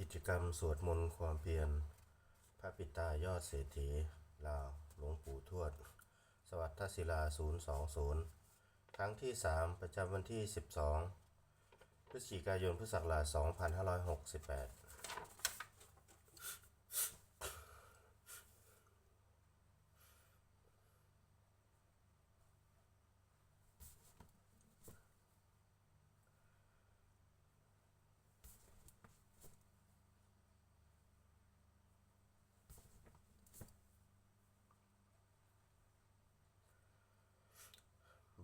กิจกรรมสวดมนต์ความเพียร พระปิตายอดเศรษฐีลาวหลวงปู่ทวด สวัสดิศิลา 020 ครั้งที่ 3 ประจำวันที่ 12 พฤศจิกายนพุทธศักราช 2568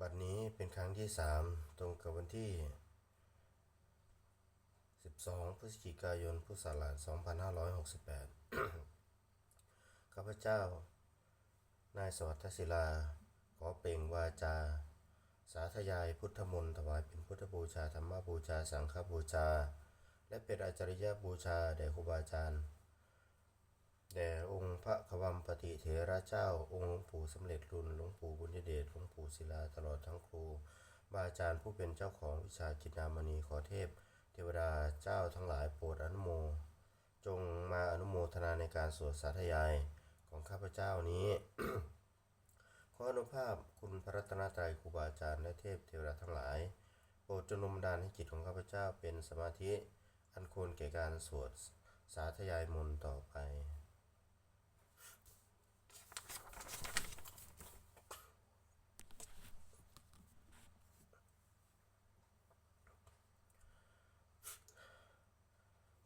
บัดนี้เป็นครั้งที่ 3 ตรงกับวันที่ 12 พฤศจิกายน พุทธศักราช 2568 ข้าพเจ้า นายสวัสดิศิลา ขอเปล่งวาจา สาธยายพุทธมนต์ถวายเป็นพุทธบูชา ธรรมบูชา สังฆบูชา และเป็นอาจาริยบูชา แด่ครูบาอาจารย์ แด่องค์พระควัมปฏิเถระเจ้า องค์หลวงปู่สำเร็จรุนหลวงปู่บุญยเดชหลวงปู่ศิลาตลอดทั้งครูบาอาจารย์ผู้เป็นเจ้าของวิชากินนามณีขอเทพ เทวดาเจ้าทั้งหลายโปรดอนุโม จงมาอนุโมทนาในการสวดสาธยายของข้าพเจ้านี้ ขออนุภาพคุณพระรัตนตรัยครูบาอาจารย์และเทพเทวดาทั้งหลาย โปรดจงนมดานให้จิตของข้าพเจ้าเป็นสมาธิอันควรแก่การสวดสาธยายมนต์ต่อไป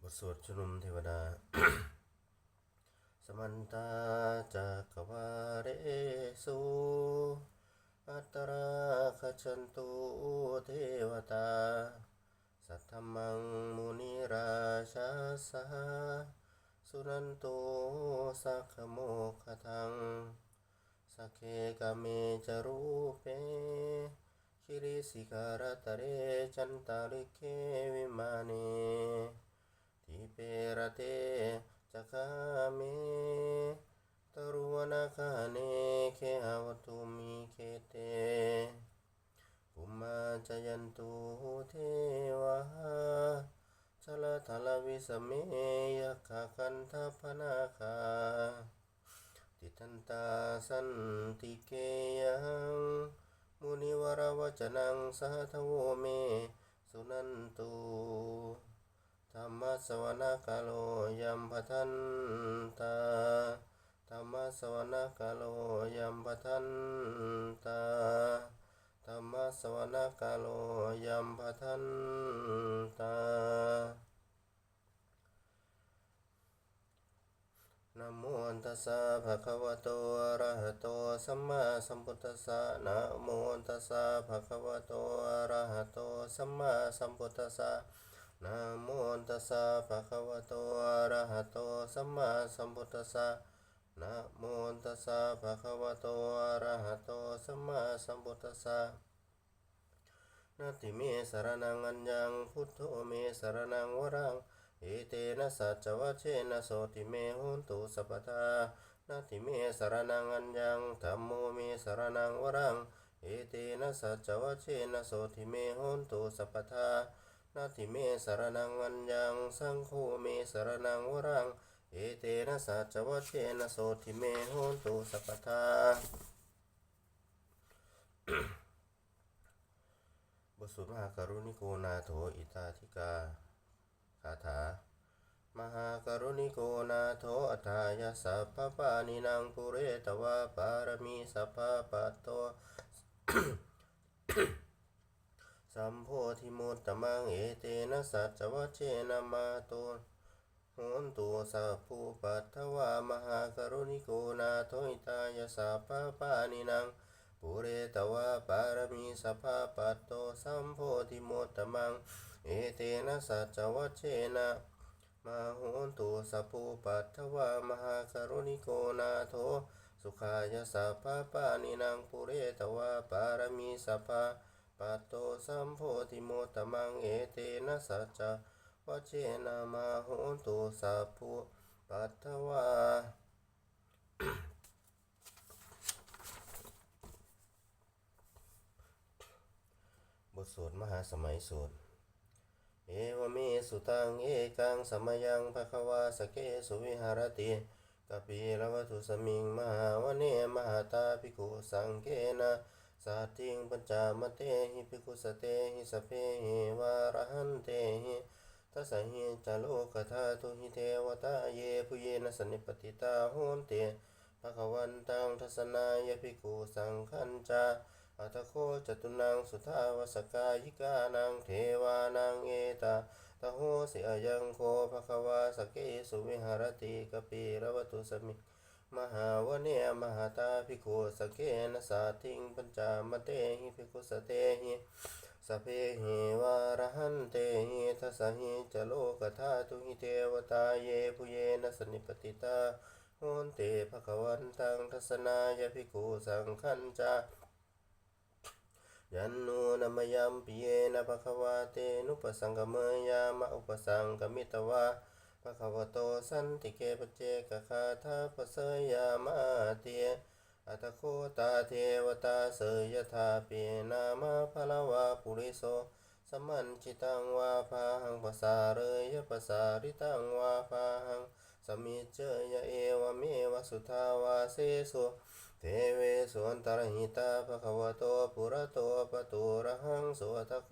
ทสวดชุนุมเทวดา สมันตาจักวาเรสุอัตราคชันตุเทวตา สัทธมังมุนิราชาสาสุนันโตสักโมคทังสักเคกเมจรูเปคิริสิการตเรจันตาริเควิมาเน ทิเปรเตจักาเมตรุวนาคาเนเคหาวตุมิเคเตภุมาจยันตุเทวะชลทลวิสเมยขะคันทพนาคาติทันตาสันติเกยังมุนิวรวจนังสาทโวเมสุนันตุ ธรรมสวนกาโลยัมปทันตาธรรมสวนกาโลยัมปทันตาธรรมสวนกาโลยัมปทันตานะโมตัสสะภะคะวะโตอะระหะโตสัมมาสัมพุทธัสสะนะโมตัสสะภะคะวะโตอะระหะโตสัมมาสัมพุทธัสสะ นะโมตัสสะภะคะวะโตอะระหะโตสัมมาสัมพุทธัสสะนะโมตัสสะภะคะวะโตอะระหะโตสัมมาสัมพุทธัสสะนาติเมสรนังอัญญังพุทโธเมสรนังวรังเอเตนะสัจวัชเชนะโสติเมหุนตุสัพพทานาติเมสรนังอัญญังธัมโมเมสรนังวรังเอเตนะสัจวัชเชนะโสติเมหุนตุสัพพทา นาติเมสรนังอัญญังสังโฆเมสรนังวรัง เอเตนะสัจวัชเชนะโสติเมหุนตุสัพพทาบทสวดมหากรุณิโกนาโถอิตาธิกาคาถามหากรุณิโกนาโถอัฏฐายาสัพพปานินางปุเรตวาปารมีสัพพปัตโต สัมโพธิมุตตมังเอเตนะสัจวัชเชนะมาโตโหนตุสัพพุปัตถวามหากรุณิโกนาโถอิตายสัพพปานินางปุเรตวาปารมีสัพพปัตโตสัมโพธิมุตตมังเอเตนะสัจวัชเชนะมาโหนตุสัพพุปัตถวามหากรุณิโกนาโถสุขายสัพพปานินางปุเรตวาปารมีสัพพ ปัตโตสัมโพธิโมตมังเอเตนะสัจวัชเชนะมาโหนตุสัพพุปัตถวาบทสวดมหาสมัยสวดเอวเมสุตังเอกังสมยังภควาสเกสุวิหารติกปิลวัตุสมิงมหาวเนมหาตาภิกขุสังเกนะ สัตติงปัญจามเตหิภิกขุสเตหิสเพหิวารหันเตหิทัสหิจโลกธาตุหิเทวตาเยปุเยนะสนิปติตาโหนเตภควันตังทัสนายภิกขุสังขันจาอัตโคจตุนังสุทาวสกายิกานังเทวานังเอตาตโหสิอยังโคภควาสเกสุวิหารติกปิรวตุสมิ มหาวเนมหาตาภิกขุสเกนสาทิงปัญจามเตหิภิกขุสเตหิสพเพหิวารหันเตหิทัสหิจโลกธาตุหิเทวตาเยปุเยนะสนิปติตาโหนเตภควันตังทัสนายภิกขุสังขันจายันนูนมยัมปิเยนะภะควะเตนุปสังกเมยามะอุปสังกมิตวะะคะวะโตสันติเกปเจกะคาทาปะเสยามะเตอัตโคตาเทวตาเสยยถาปีนามาภะละวะปุริโสสมันจิตังวาภาหังภาษาเรยภาษาริตังวาภาหังสมิจเจยเอวเมวสุทาวาเสสุเทเวสุอันตรหิตาภะคะวะโตปุระโตปะตุระหังสุอัตโค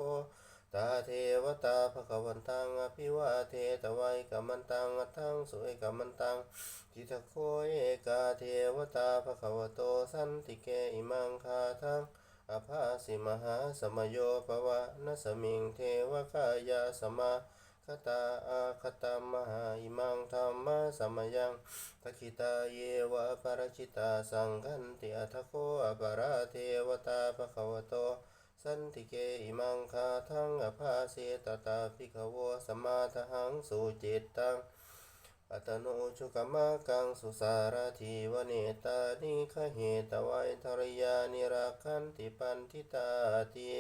ตาเทวตาภะควันตังอภิวาเทตวัยกัมมันตังอัตถังสุเอกัมมันตังทิทโคเอกาเทวตาภะควโตสันติเกอิมังคาทังอภาสิมหาสมโยปวะนสมิงเทวกายาสมาคตาอาคตามหาอิมังธรรมะสมยังทักขิตาเยวะปรชิตาสังขันติอัทโคอปราเทวตาภควโต สันติเกอิมังคาทังอภาเสตตาภิกขวสมาทหังสุจิตตังอัตโนชุกมะกังสุสารทีวเนตานิคเหตวัยทริยานิราคันติปันทิตาติ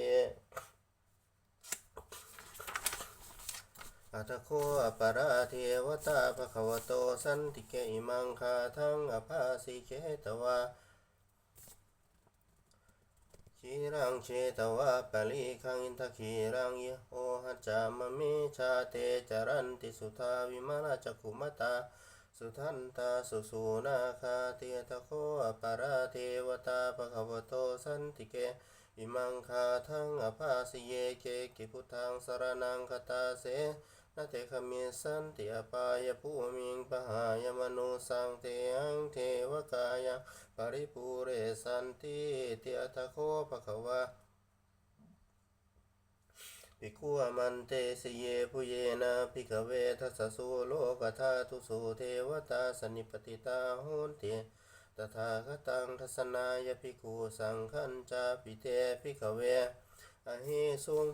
อัตโคอปราเทวตาภควโตสันติเกอิมังคาทังอภาสิเกตวาขี รังเชตวะปะลิคังอินทขีรังยะโอหัจามะเมชาเตจารันติสุทาวิมาลจักขุมตา สุทันตาสุสูนาคาเตียตโคอปาราเทวตาภควโตสันติเกอิมังคาทังอภาสิเยเกกิพุทธังสารนังคตาเส นาเตขมิสันติอปายภูมิงปหายมโนสังเตหังเทวกายปริปูเรสันติเตียทะโคภะคะวะภิกขุมันเตสเยปุเยนะภิกขเวทัสสุโลกธาตุสุเทวตาสนิปติตาโหนติตถาคตังทัสนายภิกขุสังขันจาปิเตภิกขเวอหิสุง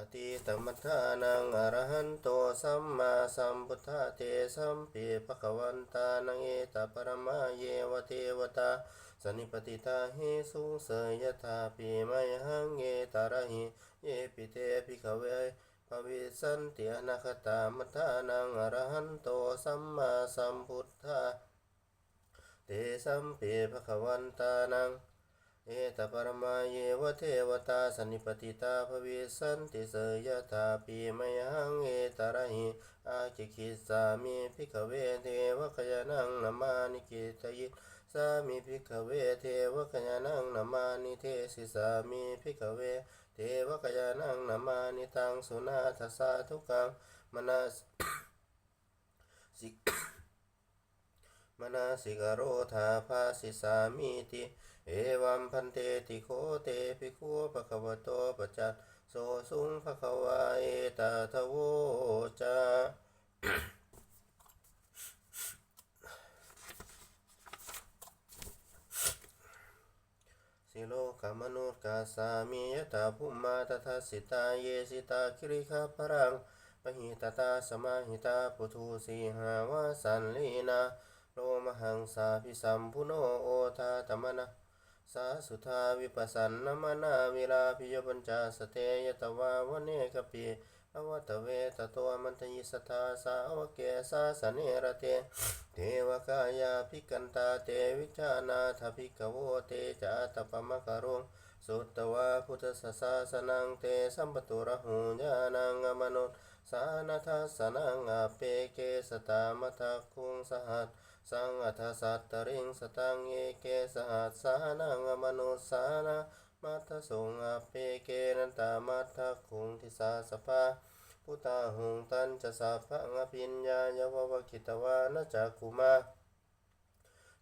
อติตมัฏฐานังอรหันโตสัมมาสัมพุทธเตสัมปิภควันตานังเอตปรมาเยวเทวตาสนิปติตาหิสุเสยยถาปิมยหังเอตาระหิเยปิเตภิกขเวภวิสันติอนาคตามัฏฐานังอรหันโตสัมมาสัมพุทธเตสัมปิภควันตานัง เอตปรมาเยวเทวตาสนิปติตาภวิสันติเสยถาปีมยังเอตระหิอาคิคิสามิภิกเวเทวคยานังนามานิกิตยิสามิภิกเวเทวคยานังนามานิเทสิสามิภิกเวเทวคยานังนามานิตังสุนาทสาทุกังมนาสิมนาสิกโรธาภาสิสามิติ เอวัมพันเตติโคเตภิกขุปะคะวะโตปะจัตโสสุงภะคะวาเอตาทโวจาสิโลกามนุษย์กาสามียตาภุมาตถาสิตาเยสิตาคิริคาพรังปหิตตาสมาหิตาปุถุสีหาวาสันลีนาโลมหังสาพิสัมพุโนโอทาตมนะ สาสุทาวิปัสสันนมนาวิลาพิยปัญจาสเตยตวาวเนกปีอวัตเวตโตมันตยิสทาสาวเกสาสเนระเต เทวกายาภิกันตาเตวิจานาทภิกโวเตจาตปมะกะโรงสุตตวาพุทธสสาสนังเตสัมปตุระหูญาณังอมนุษสานัทสนังอาเปเกสตามะทักคุงสหัส สังอัทสัตตริงสตังเยเกสหัสสานังอมนุสานามัทสงอาเปเกนันตามัทคุงทิสาสภาพุทธาหุงตันจะสัพพะงปิญญาญาววคิตวานจักกุมา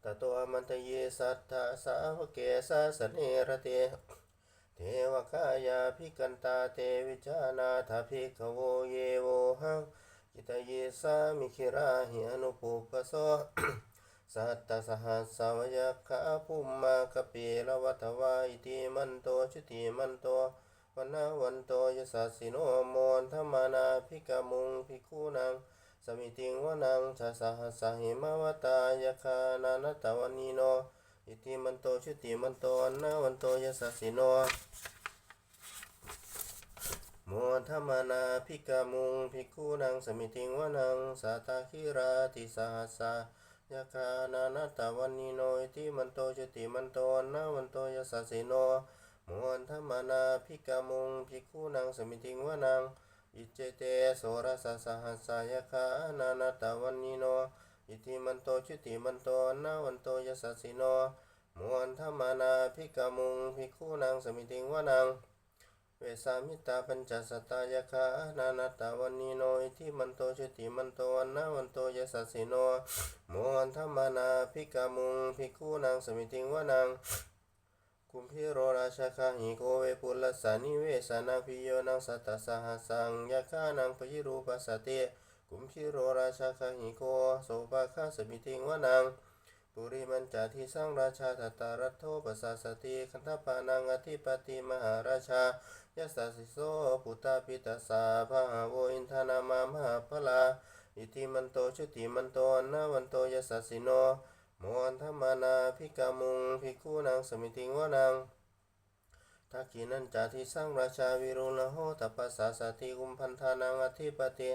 ตโตมันตเยสัทธาสาวเกสาสเนระเตเทวกายาภิกันตาเตวิจานาถาภิกขโวเยโวหัง กิตเยสามิคิราหิอนุปุปโสสัตตสหัสสาวยคะภูมมากะปีละวัฏวาอิติมันโตชุติมันโตวันนาวันโตยสัสสิโนโมนธรรมานาภิกมุงภิกขุนังสมิติงวนังชาสหัสหิมาวตายคานานตะวันีโนอิติมันโตชุติมันโตอันนาวันโตยสัสสิโน โมธรรมนาภิกามุงภิกขุนังสมิติงวนังสาตาคิราติสหัสสายาคานานาตาวันนิโนอิติมันโตชุติมันโตนาวันโตยสัสสิโนโมธรรมนาภิกามุงภิกขุนังสมิติงวนังอิเจเตโสรสสหัสสายาคานานาตาวันนิโนอิติมันโตชุติมันโตนาวันโตยสัสสิโนมวนธรรมนาภิกามุงภิกขุนางสมิติงวนัง เวสามิตาปัญจสตายคานานาตาวันนีโนอิทิมันโตชุติมันโตอันนาวันโตยสัสสิโนมวนธรรมานาภิกามุงภิกขุนางสมิติงวานังกุมพิโรราชคาหิโกเวปุลสานิเวสานังพิโยนังสัตตสหัสังยาคานังปยิรูปัสสติกุมพิโรราชคาหิโกโสภาคาสมิติงวานัง ปุริมันจาทิสังราชาทัตตารัตโทปสสสติคันธปานังอธิปติมหาราชายสสสิโสปุตตาปิตาสาภาโวอินทานามามหาพลาอิติมันโตชุติมันโตอนนาวันโตยสสสิโนโมอันธมานาภิกามุงภิกขุนางสมิติงวนังทักขินันจาทิสังราชาวิรุณโหตปัสสาสติกุมพันธานังอธิปติ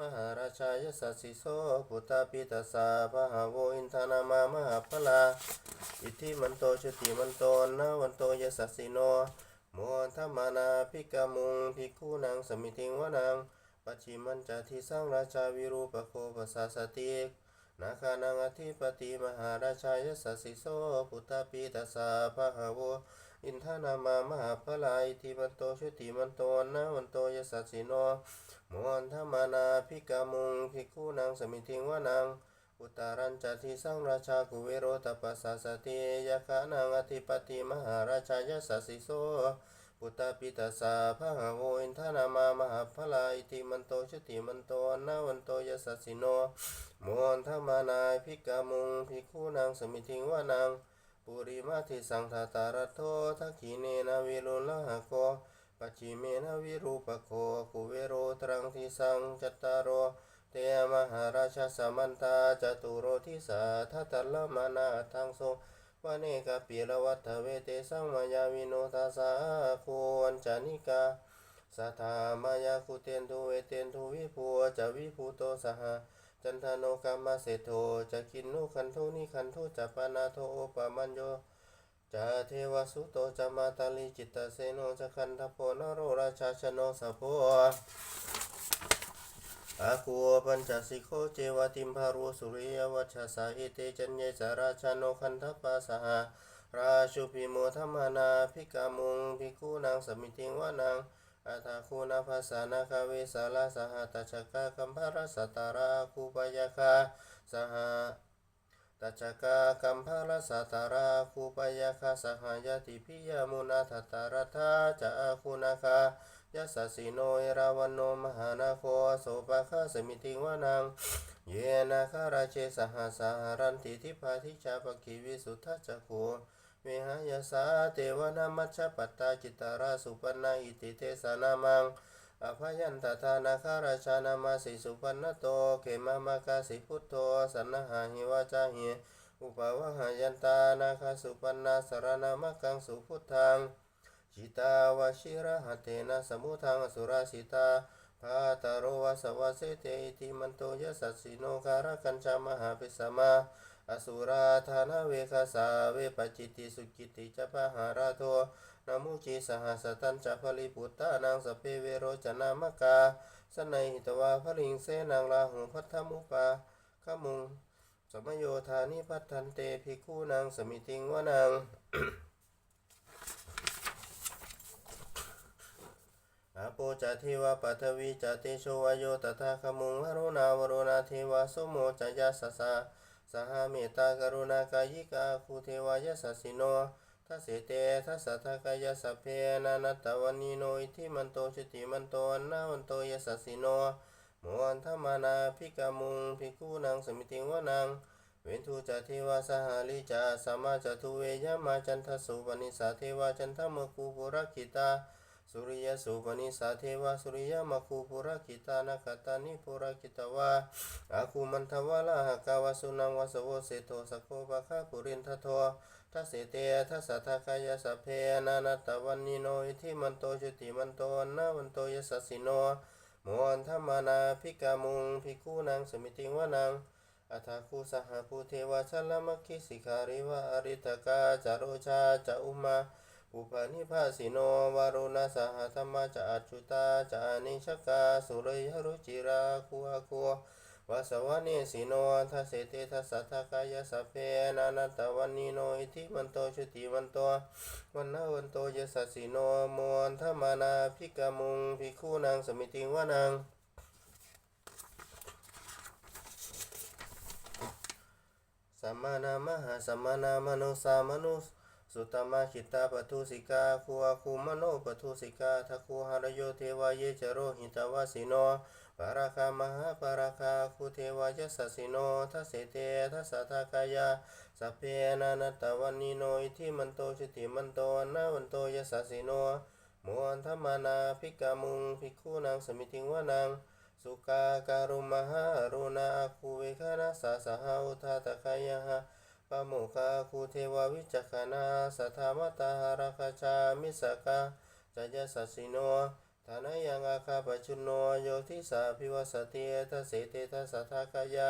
มหาราชายสัสสิโสปุตตาปิตาสาภาโวอินทานามามหาพลา อิทธิมันโตชุติมันโตนาวันโตยสัสสิโนโมธรรมานาภิกามุงภิกขุนางสมิติงวนังปัจฉิมันจาทิสังราชาวิรูปโคปัสสาสตินาคานังอธิปติมหาราชายสัสสิโสปุตตาปิตาสาภาโวอินทานามามหาพลา อิทธิมันโตชุติมันโตนาวันโตยสัสสิโน มอนธมนาภิกามุงภิกขุนางสมิทิงวานัง อุตารัญจทิสังราชากุเวโรตปัสสาสติยาคานังอธิปติมหาราชายสัสสิโสปุตตาปิตาสาภาโวอินทนามามหาพลาอิติมันโตชติมันโตนาวันโตยสัสสิโนมอนธมนาภิกามุงภิกขุนางสมิทิงวานัง ปุริมาทิสังทาตารัตโททักขีเนนาวิรุลหะโก ปัจฉิเมนะวิรูปโคกุเวโรตรังทิสังจัตตารโรเตมหาราชสมันตาจตุโรทิสาทัตลมานาทังโสวเนกาปีละวัฏเวเตสังมายาวิโนทาสาโคนจานิกาสัทธามายาคุเตนทุเวเตนทุวิภูจะวิภูโตสหจันทโนกามาเสโทจะกินนุคันทุนิคันทุจัปนาโทปะมัญโย จาเทวสุโตจามาตาลิจิตตเสโนจะคันทโพนโรราชาชโนสะโพอาคูปัญจสิโคเจวติมภารุสุริยวัชสาอิเตจันเยสาราชโนคันทปาสหาราชุพิโมธรรมนาภิกามุงภิกขุนางสมิติงวานังอาทาคูนาภาษานาคาเวสาลาสหตัชกะคัมภารสตาราคูปยาคาสห ตัจจกากัมภาลสัตราคูปยาคาสหายติพิยมุนาทัตตารัธาจาคุนาคายัสสิโนเอราวันโนมหานาโคโสปะคาสมิติวานัง เยนาคาราเชสหสารันติทิพาทิชาปกิวิสุทธจักขุเมหายาสาเทวนามัชปัตตาจิตาราสุปนาอิติเทสนามัง อภยันตทานาคาราชานามาสิสุปันนโต เขมามากาสิพุทโธสันนหาหิวาจาหิอุปวหายันตานาคาสุปันนาสารนามักังสุพุทธังจิตาวชิระหเตนะสมุทังสุราสิตาพาตโรวาสวาเสเตอิติมันโตยสัสสิโนการะกัญจามหาปิสมา อสุราธานาเวคาสาเวปจิติสุกิติจปะหาราโทนามุจีสหัสตันจะพลิปุตตานังสเพเวโรจนามกาสนัยหิตวาพลิงเสนังลาหุพัทธมุปาขมุงสมโยธานิพัทธันเตภิกขุนางสมิติงวนังอาโปจเทวาปัทวีจเตโชวโยตถาคมุงวรุณาวรุณาเทวาสมโมจยาสสะ สหเมตตากรุณากายิกาคูเทวายสัสสิโนทัสเสเตทัสสะทากายสัพเพนานัตวันีโนอิทิมันโตชุติมันโตอันนาวันโตยสัสสิโนโมอันธมานาภิกามุงภิกขุนางสมิติวนังเวนทูจเทวาสหาลิจาสมาจตุเวยมาจันทสุปนิสาเทวาจันทมคูปุรคิตา สุริยสุปนิสาเทวาสุริยมคูปุรคิตานาคตานิปุรคิตวาอาคูมันทวาลาหกาวสุนังวสโวเสโทสโคปะคาปุรินทโททัสเสเตทัสสะทากายสัพเพนานัตวันนิโนอิทิมันโตจุติมันโตอนนาวันโตยสัสสิโนมอันธมนาภิกามุงภิกขุนางสมิติงวนังอัฏฐคูสหภูเทวชลมคิสิการิวะอริตกาจารุชาจะอุมา อุปานิภาสิโนวารุณสหธรรมะจะอัจจุตาจะนิชกาสุริยรุจิราคุอาคุวาสวานิสิโนทัสเสเตทัสสะทากายสัพเพนานัตวันนิโนอิทิมันโตชุติมันโตวันนาวันโตยสัสสิโนมอันธมานาภิกามุงภิกขุนางสมิติวานังสัมมานามหาสัมมานามโนสามนุส สุตมะขิตาปทุสิกาคูอาคูมโนปทุสิกาทัคูหารโยเทวายเจโรหิตวสิโนปาราคามหาปาราคาคูเทวายสัสิโนทัสเสเตทัสสะทากายาสัพเพนานัตวันนิโนอิทิมันโตชุติมันโตอนาวันโตยสัสิโนโมอันธมานาภิกามุงภิกขุนางสมิติงวานังสุกาการุมหารุณาคูเวคานาสาสหาอุทาตะคายะหะ ปะโมคาคูเทววิจักขณาสัทธามตาหาราคาชามิสกาจายาสัสิโนฐานายังอาคาปชุนโนโยทิสาพิวสติทัสเสตทัสสะทากายา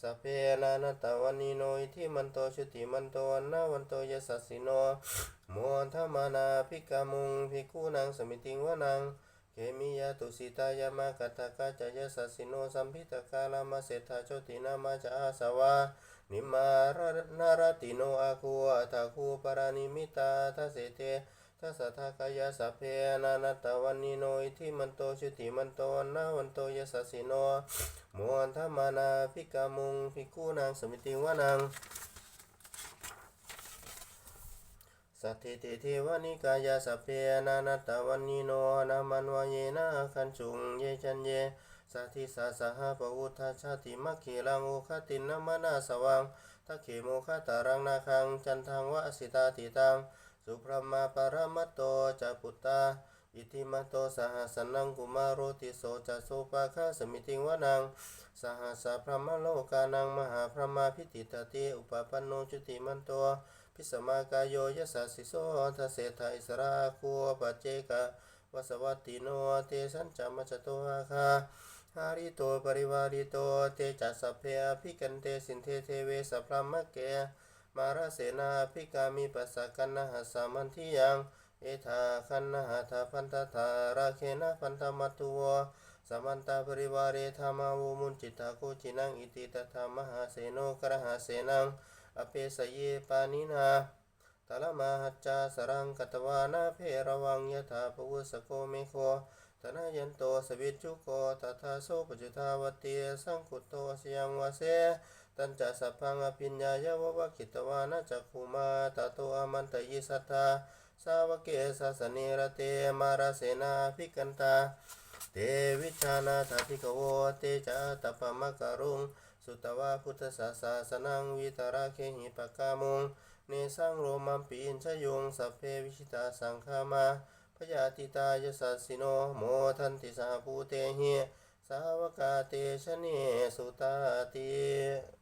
สัพเพนานตวันนิโนอิทิมันโตชุติมันโตอันนาวันโตยสัสิโนโมอันธมานาภิกามุงภิกขุนางสมิติงวนังเคมิยาตุสิตายามากัตตกาจายสัสิโนสัมพิตกาลามาเศรษฐาโชตินามาจาอาสวา นิมารนารติโนอาคูอัตคูปรานิมิตาทัสเตทัสสะทากายาสัพเพนานัตตวันนิโนอิทิมันโตชุติมันโตนาวันโตยสัสสิโนโมอันธมานาภิกามุงภิกขุนางสมิติวานังสัทธิติเทวานิกายาสัพเพนานัตตวันนิโนนามันวายนะคันจุงเยจันเย สัทธิสาสหปวุทธาชาติมัคคีลังโอคตินนมนาสวังทักเขโมคตารังนาคัง จันทังวะสิตาติตัง สุพรมาปรมัตโตจะปุตตา อิติมัตโตสหสนังกุมารโรติโสจะโสปะคาสมิติงวนัง สหสพระมโลกานังมหาพระมาพิติตติอุปปันโนจุติมันโตพิสมากายโยยสัสสิโสทเสทาอิสราคูปัจเจกะวสวัตติโนเตสัญจามัจจโตอาคา หาริโตปริวาริโตเตจัสสพเพอภิกันเตสินเทเทเวสัพพมะเกมาราเสนาภิกามิปัสสะกันนะหสามันทิยังเอธาคันนะหทาพันตถาราเคนะพันธมัตุวสมันตาปริวาเรธรรมาวุมุนจิตาโคจินังอิติตถามหาเสโนกระหาเสนังอเปสเยปานินาตละมาหัจจาสรังกัตวานาเพระวังยถาปวุสโกเมโค ธนายันโตสวิจจุโกตถาโสปจุทาวเตียสังคุตโตสยังวาเสตัญจะสัพพังอภิญญายวะวะกิตวานาจักขุมาตโตอามันตยิสัทธาสาวเกสสเนระเตมาราเสนาภิกันตาเตวิชานาถาธิกโวเตจาตปมะการุงสุตวาพุทธศาสาสนังวิตราเคหิปะกามุงเนสังโรมัมปีนชยงสัพเพวิชิตาสังฆามา ยาติตายสัสสิโนโมทันติสาภูเตหิสาวกาเตชะเนสุตาติ